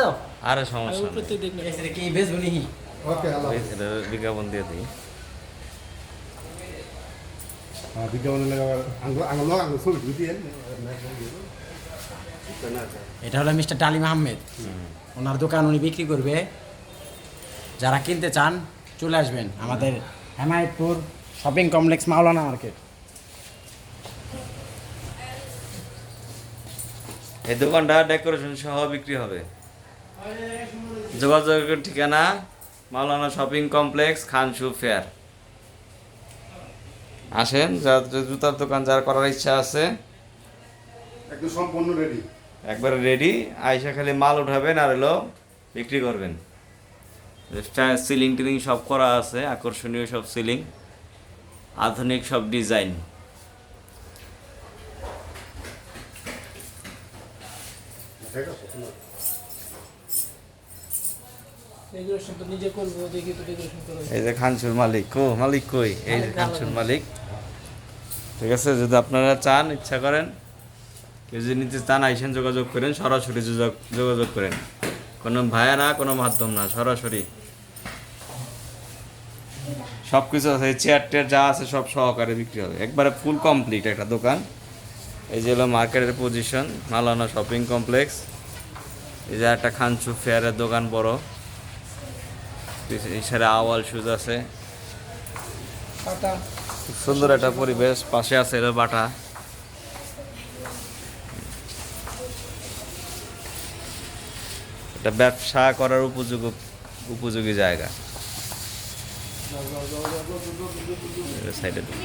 দাও। আরে সমস্যা নেই। বিজ্ঞাপন দিয়ে দিই। হ্যাঁ এটা হলো মিস্টার ডালিম আহমেদ ওনার দোকান উনি বিক্রি করবে। যারা কিনতে চান চলে আসবেন আমাদের Hemayetpur shopping complex Maulana market. এই দোকানটা ডেকোরেশন সহ বিক্রি হবে। যোগাযোগের ঠিকানা মাওলানা শপিং কমপ্লেক্স খানসু ফেয়ার। আসেন যার জুতার দোকান যার করার ইচ্ছা আছে। একদম সম্পূর্ণ রেডি একবারে রেডি আইসা খালি মাল উঠাবেন আর হলো বিক্রি করবেন। সিলিং টিলিং সব করা আছে আকর্ষণীয় সব সিলিং আধুনিক সব ডিজাইন ঠিক আছে এই যে খানসুর মালিক কো মালিক কই? এই যে খানসুর মালিক। ঠিক আছে যদি আপনারা চান ইচ্ছা করেন কেউ যদি নিতে চান আইসেন যোগাযোগ করেন সরাসরি যোগাযোগ যোগাযোগ করেন। কোনো ভায়া না কোনো মাধ্যম না সরাসরি। সব কিছু আছে চেয়ার টেয়ার যা আছে সব সহকারে বিক্রি হবে। একবারে ফুল কমপ্লিট একটা দোকান। এই যে হলো মার্কেটের পজিশন মালানা শপিং কমপ্লেক্স এই যে একটা খানসু ফেয়ারের দোকান বড়। এছাড়া আওয়াল শুজ আছে খুব সুন্দর একটা পরিবেশ পাশে আছে এর বাটা এটা ব্যবসা করার উপযোগী উপযোগী জায়গা সাইডে